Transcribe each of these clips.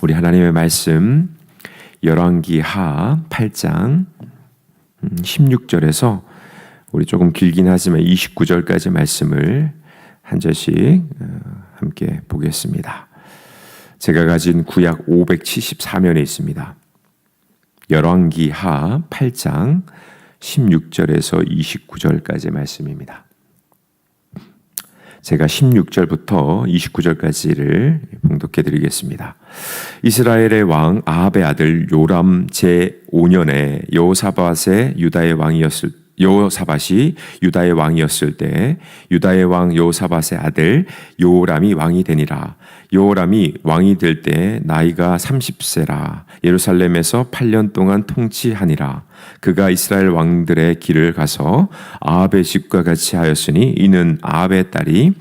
우리 하나님의 말씀 열왕기하 8장 16절에서 음, 우리 조금 길긴 하지만 29절까지 말씀을 한 절씩 어, 함께 보겠습니다. 제가 가진 구약 574면에 있습니다. 열왕기하 8장 16절에서 29절까지 말씀입니다. 제가 16절부터 29절까지를 봉독해 드리겠습니다. 이스라엘의 왕 아합의 아들 요람 제5년에 여호사밧의 유다의 왕이었을 여호사밧이 유다의 왕이었을 때 유다의 왕 여호사밧의 아들 요람이 왕이 되니라. 요람이 왕이 될 때 나이가 30세라. 예루살렘에서 8년 동안 통치하니라. 그가 이스라엘 왕들의 길을 가서 아합의 집과 같이 하였으니 이는 아합의 딸이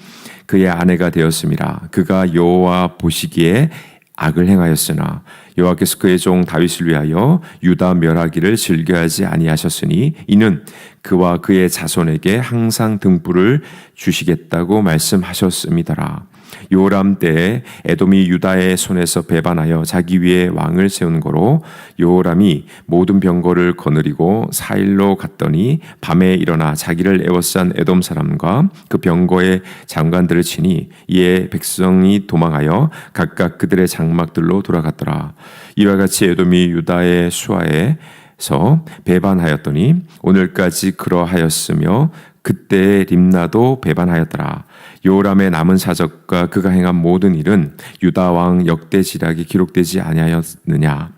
그의 아내가 되었습니다. 그가 여호와 보시기에 악을 행하였으나 여호와께서 그의 종 다윗을 위하여 유다 멸하기를 즐겨하지 아니하셨으니 이는 그와 그의 자손에게 항상 등불을 주시겠다고 말씀하셨음이더라. 요람 때에 에돔이 유다의 손에서 배반하여 자기 위에 왕을 세운 거로 요람이 모든 병거를 거느리고 사일로 갔더니 밤에 일어나 자기를 애워싼 에돔 사람과 그 병거의 장관들을 치니 이에 백성이 도망하여 각각 그들의 장막들로 돌아갔더라. 이와 같이 에돔이 유다의 수하에 서 배반하였더니 오늘까지 그러하였으며 그때 림나도 배반하였더라. 요람의 남은 사적과 그가 행한 모든 일은 유다 왕 역대 지략이 기록되지 아니하였느냐.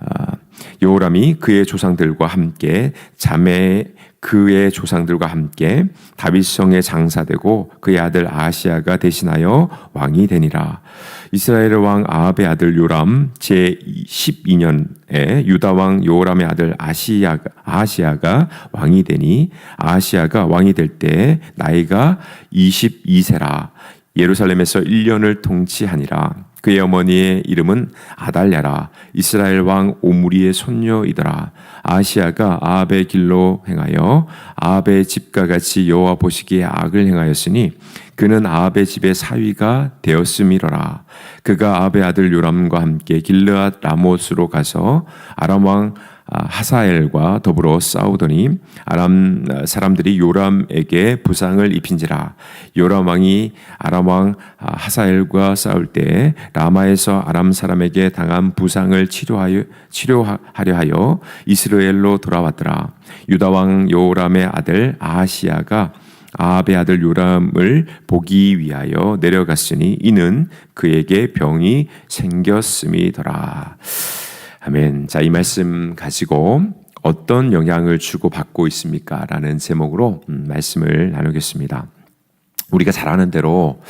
아, 요람이 그의 조상들과 함께 자매 그의 조상들과 함께 다윗성에 장사되고 그의 아들 아시아가 대신하여 왕이 되니라. 이스라엘의 왕 아합의 아들 요람 제 12년에 유다 왕 요람의 아들 아시아가 아시아가 왕이 되니 아시아가 왕이 될 때 나이가 22세라. 예루살렘에서 1년을 통치하니라. 그의 어머니의 이름은 아달랴라. 이스라엘 왕 오므리의 손녀이더라. 아시아가 아합의 길로 행하여 아합의 집과 같이 여호와 보시기에 악을 행하였으니 그는 아합의 집의 사위가 되었음이로라. 그가 아합의 아들 요람과 함께 길르앗 라못으로 가서 아람 왕 아, 하사엘과 더불어 싸우더니 아람 사람들이 요람에게 부상을 입힌지라. 요람 왕이 아람 왕 아, 하사엘과 싸울 때 라마에서 아람 사람에게 당한 부상을 치료하여 치료하려 하여 이스라엘로 돌아왔더라. 유다 왕 요람의 아들 아하시아가 아합의 아들 요람을 보기 위하여 내려갔으니 이는 그에게 병이 생겼음이더라. 아멘. 자, 이 말씀 가지고 어떤 영향을 주고 받고 있습니까? 라는 제목으로 음, 말씀을 나누겠습니다. 우리가 잘 아는 대로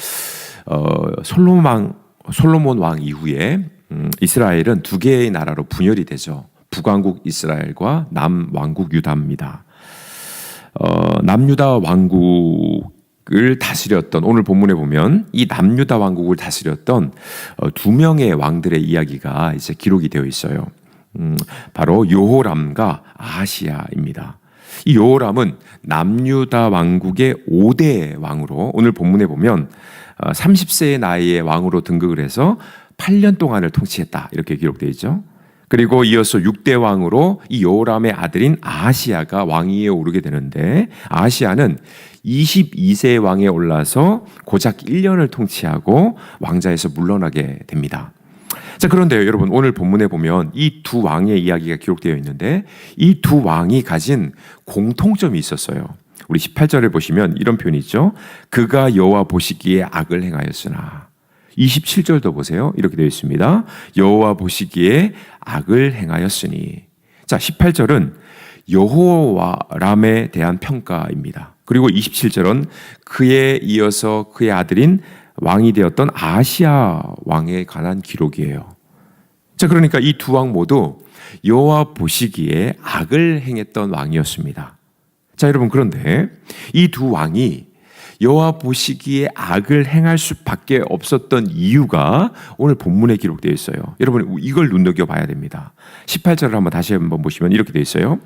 어, 솔로몬, 솔로몬 왕 이후에 음, 이스라엘은 두 개의 나라로 분열이 되죠. 북왕국 이스라엘과 남왕국 유다입니다. 어, 남유다 왕국 을 다스렸던 오늘 본문에 보면 이 남유다 왕국을 다스렸던 어, 두 명의 왕들의 이야기가 이제 기록이 되어 있어요. 음, 바로 요호람과 아시아입니다. 이 요호람은 남유다 왕국의 5대 왕으로 오늘 본문에 보면 30세의 어, 나이에 왕으로 등극을 해서 8년 동안을 통치했다 이렇게 기록되어 있죠. 그리고 이어서 6대 왕으로 이 요람의 아들인 아시아가 왕위에 오르게 되는데 아시아는 22세 왕에 올라서 고작 1년을 통치하고 왕자에서 물러나게 됩니다. 자, 그런데요, 여러분, 오늘 본문에 보면 이 두 왕의 이야기가 기록되어 있는데 이 두 왕이 가진 공통점이 있었어요. 우리 18절을 보시면 이런 표현이 있죠. 그가 여호와 보시기에 악을 행하였으나 27절도 보세요. 이렇게 되어 있습니다. 여호와 보시기에 악을 행하였으니. 자, 18절은 여호와람에 대한 평가입니다. 그리고 27절은 그에 이어서 그의 아들인 왕이 되었던 아시아 왕에 관한 기록이에요. 자, 그러니까 이 두 왕 모두 여호와 보시기에 악을 행했던 왕이었습니다. 자, 여러분 그런데 이 두 왕이 여호와 보시기에 악을 행할 수밖에 없었던 이유가 오늘 본문에 기록되어 있어요. 여러분 이걸 눈여겨 봐야 됩니다. 18절을 한번 다시 한번 보시면 이렇게 되어 있어요.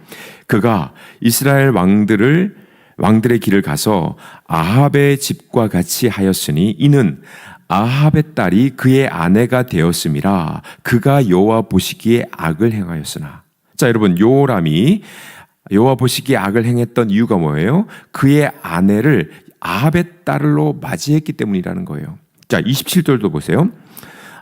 그가 이스라엘 왕들을 왕들의 길을 가서 아합의 집과 같이 하였으니 이는 아합의 딸이 그의 아내가 되었음이라 그가 여호와 보시기에 악을 행하였으나 자 여러분 요람이 여호와 보시기에 악을 행했던 이유가 뭐예요? 그의 아내를 아합의 딸로 맞이했기 때문이라는 거예요. 자 27절도 보세요.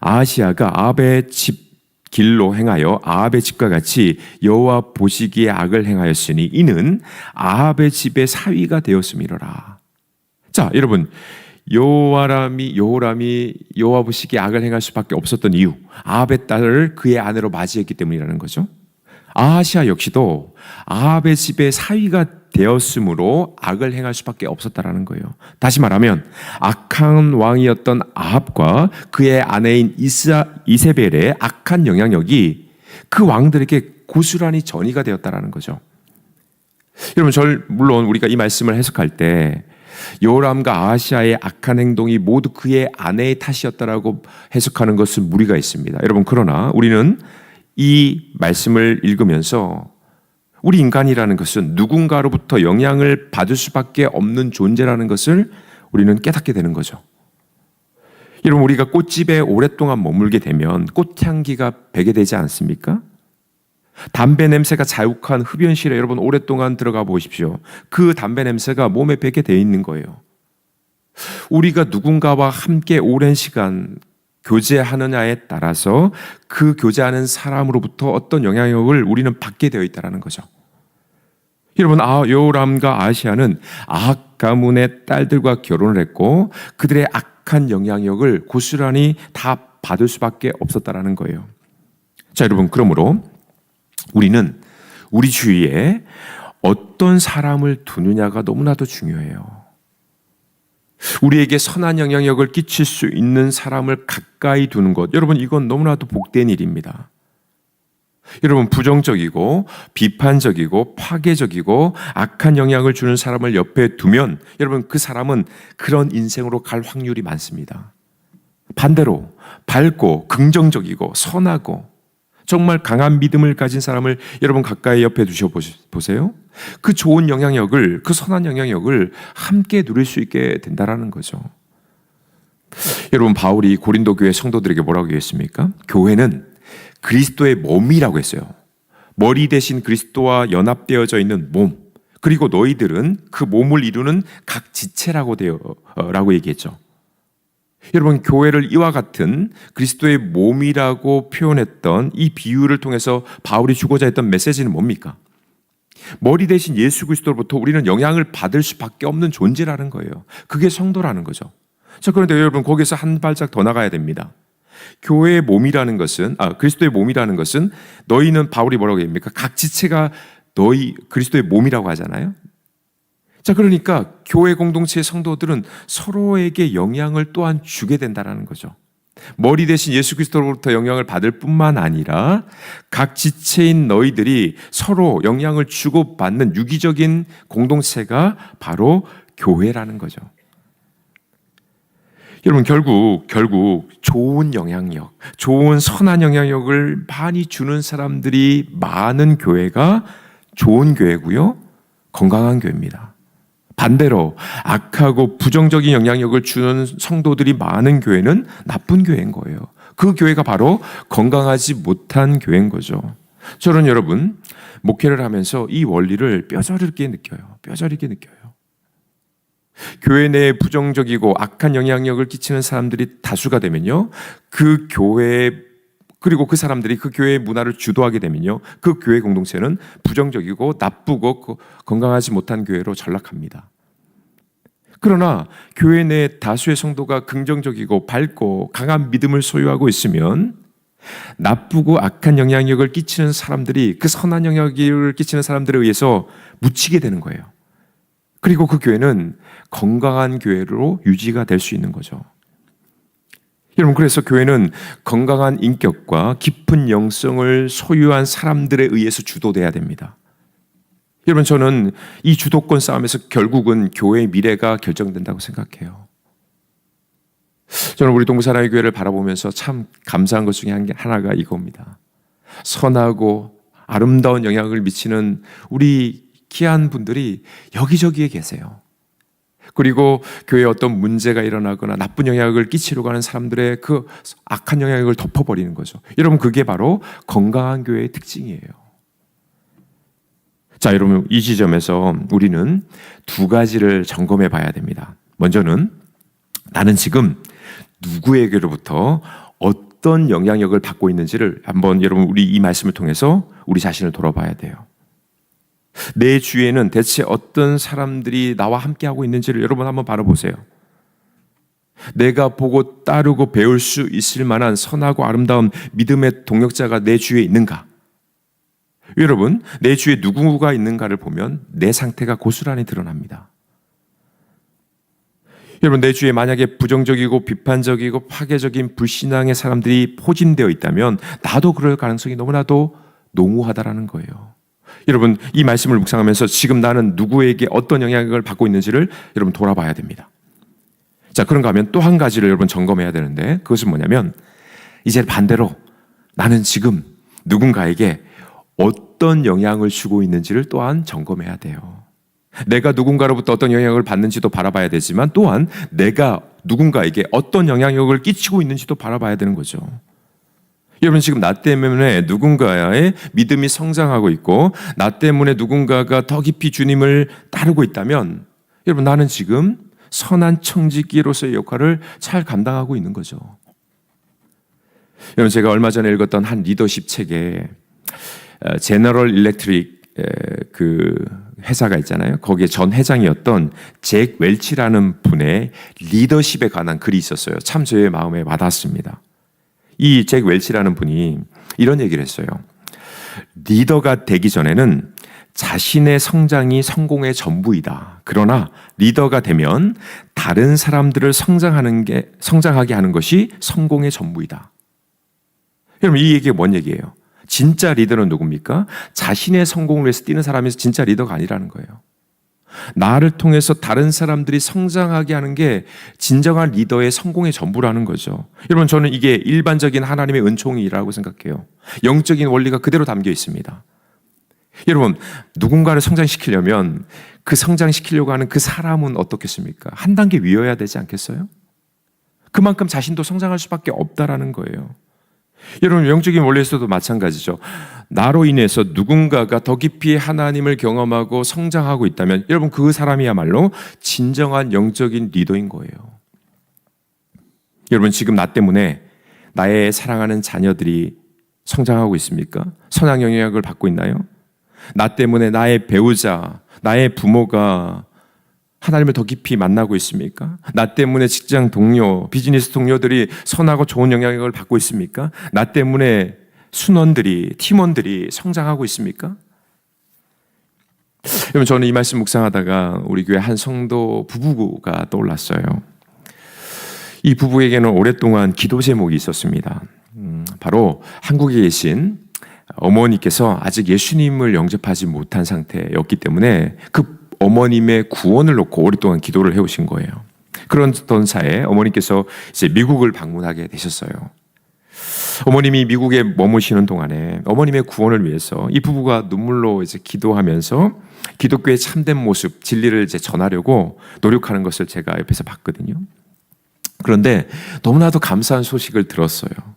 아시아가 아합의 집 길로 행하여 아합의 집과 같이 여호와 보시기에 악을 행하였으니 이는 아합의 집의 사위가 되었음이로라. 자, 여러분 여호와람이 여호람이 여호와 보시기에 악을 행할 수밖에 없었던 이유 아합의 딸을 그의 아내로 맞이했기 때문이라는 거죠. 아하시아 역시도 아합의 집의 사위가 되었으므로 악을 행할 수밖에 없었다라는 거예요. 다시 말하면 악한 왕이었던 아합과 그의 아내인 이사, 이세벨의 악한 영향력이 그 왕들에게 고스란히 전이가 되었다라는 거죠. 여러분, 절 물론 우리가 이 말씀을 해석할 때 요람과 아하시아의 악한 행동이 모두 그의 아내의 탓이었다라고 해석하는 것은 무리가 있습니다. 여러분, 그러나 우리는 이 말씀을 읽으면서 우리 인간이라는 것은 누군가로부터 영향을 받을 수밖에 없는 존재라는 것을 우리는 깨닫게 되는 거죠. 여러분, 우리가 꽃집에 오랫동안 머물게 되면 꽃향기가 배게 되지 않습니까? 담배 냄새가 자욱한 흡연실에 여러분 오랫동안 들어가 보십시오. 그 담배 냄새가 몸에 배게 돼 있는 거예요. 우리가 누군가와 함께 오랜 시간 교제하느냐에 따라서 그 교제하는 사람으로부터 어떤 영향력을 우리는 받게 되어 있다는 거죠. 여러분, 아, 요람과 아시아는 아합 가문의 딸들과 결혼을 했고 그들의 악한 영향력을 고스란히 다 받을 수밖에 없었다라는 거예요. 자, 여러분, 그러므로 우리는 우리 주위에 어떤 사람을 두느냐가 너무나도 중요해요. 우리에게 선한 영향력을 끼칠 수 있는 사람을 가까이 두는 것. 여러분, 이건 너무나도 복된 일입니다. 여러분, 부정적이고, 비판적이고, 파괴적이고, 악한 영향을 주는 사람을 옆에 두면, 여러분, 그 사람은 그런 인생으로 갈 확률이 많습니다. 반대로, 밝고, 긍정적이고, 선하고, 정말 강한 믿음을 가진 사람을 여러분 가까이 옆에 두셔 보세요. 그 좋은 영향력을, 그 선한 영향력을 함께 누릴 수 있게 된다라는 거죠. 여러분, 바울이 고린도 교회 성도들에게 뭐라고 했습니까? 교회는 그리스도의 몸이라고 했어요. 머리 대신 그리스도와 연합되어져 있는 몸. 그리고 너희들은 그 몸을 이루는 각 지체라고 되어, 라고 얘기했죠. 여러분, 교회를 이와 같은 그리스도의 몸이라고 표현했던 이 비유를 통해서 바울이 주고자 했던 메시지는 뭡니까? 머리 대신 예수 그리스도로부터 우리는 영향을 받을 수밖에 없는 존재라는 거예요. 그게 성도라는 거죠. 자, 그런데 여러분, 거기서 한 발짝 더 나가야 됩니다. 교회의 몸이라는 것은, 아, 그리스도의 몸이라는 것은 너희는 바울이 뭐라고 합니까? 각 지체가 너희 그리스도의 몸이라고 하잖아요. 자, 그러니까 교회 공동체의 성도들은 서로에게 영향을 또한 주게 된다는 거죠. 머리 대신 예수 그리스도로부터 영향을 받을 뿐만 아니라 각 지체인 너희들이 서로 영향을 주고받는 유기적인 공동체가 바로 교회라는 거죠. 여러분 결국 결국 좋은 영향력, 좋은 선한 영향력을 많이 주는 사람들이 많은 교회가 좋은 교회고요. 건강한 교회입니다. 반대로 악하고 부정적인 영향력을 주는 성도들이 많은 교회는 나쁜 교회인 거예요. 그 교회가 바로 건강하지 못한 교회인 거죠. 저는 여러분, 목회를 하면서 이 원리를 뼈저리게 느껴요. 뼈저리게 느껴요. 교회 내에 부정적이고 악한 영향력을 끼치는 사람들이 다수가 되면요. 그 교회 그리고 그 사람들이 그 교회의 문화를 주도하게 되면요. 그 교회 공동체는 부정적이고 나쁘고 그 건강하지 못한 교회로 전락합니다. 그러나 교회 내 다수의 성도가 긍정적이고 밝고 강한 믿음을 소유하고 있으면 나쁘고 악한 영향력을 끼치는 사람들이 그 선한 영향력을 끼치는 사람들에 의해서 묻히게 되는 거예요. 그리고 그 교회는 건강한 교회로 유지가 될 수 있는 거죠. 여러분, 그래서 교회는 건강한 인격과 깊은 영성을 소유한 사람들에 의해서 주도돼야 됩니다. 여러분, 저는 이 주도권 싸움에서 결국은 교회의 미래가 결정된다고 생각해요. 저는 우리 동부사랑의 교회를 바라보면서 참 감사한 것 중에 하나가 이겁니다. 선하고 아름다운 영향을 미치는 우리 귀한 분들이 여기저기에 계세요. 그리고 교회에 어떤 문제가 일어나거나 나쁜 영향을 끼치려고 하는 사람들의 그 악한 영향을 덮어버리는 거죠. 여러분, 그게 바로 건강한 교회의 특징이에요. 자, 여러분, 이 지점에서 우리는 두 가지를 점검해 봐야 됩니다. 먼저는 나는 지금 누구에게로부터 어떤 영향력을 받고 있는지를 한번 여러분 우리 이 말씀을 통해서 우리 자신을 돌아봐야 돼요. 내 주위에는 대체 어떤 사람들이 나와 함께하고 있는지를 여러분 한번 바라보세요. 내가 보고 따르고 배울 수 있을 만한 선하고 아름다운 믿음의 동역자가 내 주위에 있는가? 여러분, 내 주위에 누구가 있는가를 보면 내 상태가 고스란히 드러납니다. 여러분, 내 주위에 만약에 부정적이고 비판적이고 파괴적인 불신앙의 사람들이 포진되어 있다면 나도 그럴 가능성이 너무나도 농후하다라는 거예요. 여러분, 이 말씀을 묵상하면서 지금 나는 누구에게 어떤 영향을 받고 있는지를 여러분 돌아봐야 됩니다. 자, 그런가 하면 또 한 가지를 여러분 점검해야 되는데 그것은 뭐냐면 이제 반대로 나는 지금 누군가에게 어떤 영향을 주고 있는지를 또한 점검해야 돼요. 내가 누군가로부터 어떤 영향을 받는지도 바라봐야 되지만 또한 내가 누군가에게 어떤 영향력을 끼치고 있는지도 바라봐야 되는 거죠. 여러분 지금 나 때문에 누군가의 믿음이 성장하고 있고 나 때문에 누군가가 더 깊이 주님을 따르고 있다면 여러분 나는 지금 선한 청지기로서의 역할을 잘 감당하고 있는 거죠. 여러분 제가 얼마 전에 읽었던 한 리더십 책에 제너럴 일렉트릭 그 회사가 있잖아요. 거기에 전 회장이었던 잭 웰치라는 분의 리더십에 관한 글이 있었어요. 참 저의 마음에 와닿았습니다. 이 잭 웰치라는 분이 이런 얘기를 했어요. 리더가 되기 전에는 자신의 성장이 성공의 전부이다. 그러나 리더가 되면 다른 사람들을 성장하는 게 성장하게 하는 것이 성공의 전부이다. 여러분 이 얘기가 뭔 얘기예요? 진짜 리더는 누굽니까? 자신의 성공을 위해서 뛰는 사람에서 진짜 리더가 아니라는 거예요. 나를 통해서 다른 사람들이 성장하게 하는 게 진정한 리더의 성공의 전부라는 거죠. 여러분, 저는 이게 일반적인 하나님의 은총이라고 생각해요. 영적인 원리가 그대로 담겨 있습니다. 여러분, 누군가를 성장시키려면 그 성장시키려고 하는 그 사람은 어떻겠습니까? 한 단계 위여야 되지 않겠어요? 그만큼 자신도 성장할 수밖에 없다라는 거예요. 여러분 영적인 원리에서도 마찬가지죠. 나로 인해서 누군가가 더 깊이 하나님을 경험하고 성장하고 있다면 여러분 그 사람이야말로 진정한 영적인 리더인 거예요. 여러분 지금 나 때문에 나의 사랑하는 자녀들이 성장하고 있습니까? 선한 영향을 받고 있나요? 나 때문에 나의 배우자, 나의 부모가 하나님을 더 깊이 만나고 있습니까? 나 때문에 직장 동료, 비즈니스 동료들이 선하고 좋은 영향력을 받고 있습니까? 나 때문에 순원들이, 팀원들이 성장하고 있습니까? 여러분, 저는 이 말씀 묵상하다가 우리 교회 한 성도 부부가 떠올랐어요. 이 부부에게는 오랫동안 기도 제목이 있었습니다. 음, 바로 한국에 계신 어머니께서 아직 예수님을 영접하지 못한 상태였기 때문에 그 어머님의 구원을 놓고 오랫동안 기도를 해오신 거예요. 그런던 사에 어머니께서 이제 미국을 방문하게 되셨어요. 어머님이 미국에 머무시는 동안에 어머님의 구원을 위해서 이 부부가 눈물로 이제 기도하면서 기독교의 참된 모습, 진리를 이제 전하려고 노력하는 것을 제가 옆에서 봤거든요. 그런데 너무나도 감사한 소식을 들었어요.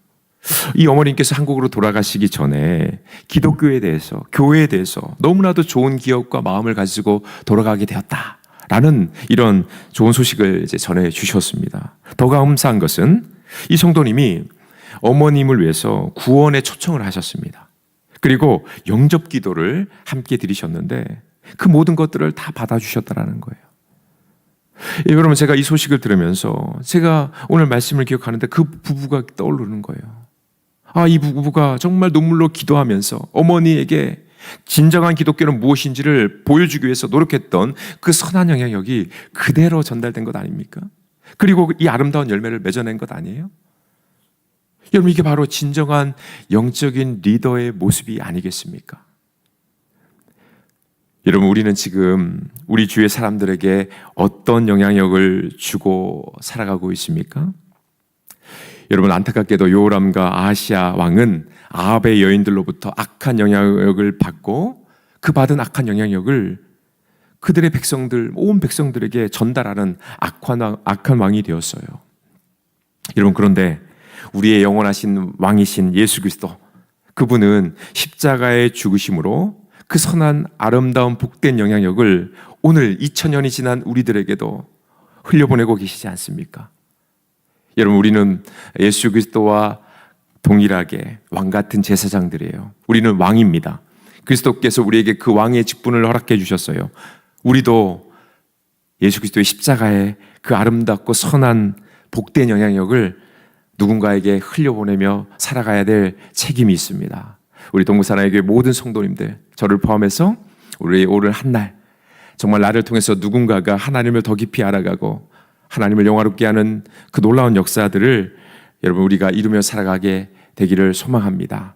이 어머님께서 한국으로 돌아가시기 전에 기독교에 대해서, 교회에 대해서 너무나도 좋은 기억과 마음을 가지고 돌아가게 되었다. 라는 이런 좋은 소식을 이제 전해 주셨습니다. 더 감사한 것은 이 성도님이 어머님을 위해서 구원의 초청을 하셨습니다. 그리고 영접 기도를 함께 드리셨는데 그 모든 것들을 다 받아주셨다라는 거예요. 예, 여러분, 제가 이 소식을 들으면서 제가 오늘 말씀을 기억하는데 그 부부가 떠오르는 거예요. 아, 이 부부가 정말 눈물로 기도하면서 어머니에게 진정한 기독교는 무엇인지를 보여주기 위해서 노력했던 그 선한 영향력이 그대로 전달된 것 아닙니까? 그리고 이 아름다운 열매를 맺어낸 것 아니에요? 여러분, 이게 바로 진정한 영적인 리더의 모습이 아니겠습니까? 여러분, 우리는 지금 우리 주위의 사람들에게 어떤 영향력을 주고 살아가고 있습니까? 여러분 안타깝게도 요람과 아시아 왕은 아합의 여인들로부터 악한 영향력을 받고 그 받은 악한 영향력을 그들의 백성들, 온 백성들에게 전달하는 악한, 왕- 악한 왕이 되었어요. 여러분, 그런데 우리의 영원하신 왕이신 예수 그리스도, 그분은 십자가의 죽으심으로 그 선한 아름다운 복된 영향력을 오늘 2000년이 지난 우리들에게도 흘려보내고 계시지 않습니까? 여러분, 우리는 예수 그리스도와 동일하게 왕 같은 제사장들이에요. 우리는 왕입니다. 그리스도께서 우리에게 그 왕의 직분을 허락해 주셨어요. 우리도 예수 그리스도의 십자가의 그 아름답고 선한 복된 영향력을 누군가에게 흘려보내며 살아가야 될 책임이 있습니다. 우리 동부사나에게 모든 성도님들, 저를 포함해서 우리 오늘 한 날, 정말 나를 통해서 누군가가 하나님을 더 깊이 알아가고 하나님을 영화롭게 하는 그 놀라운 역사들을 여러분 우리가 이루며 살아가게 되기를 소망합니다.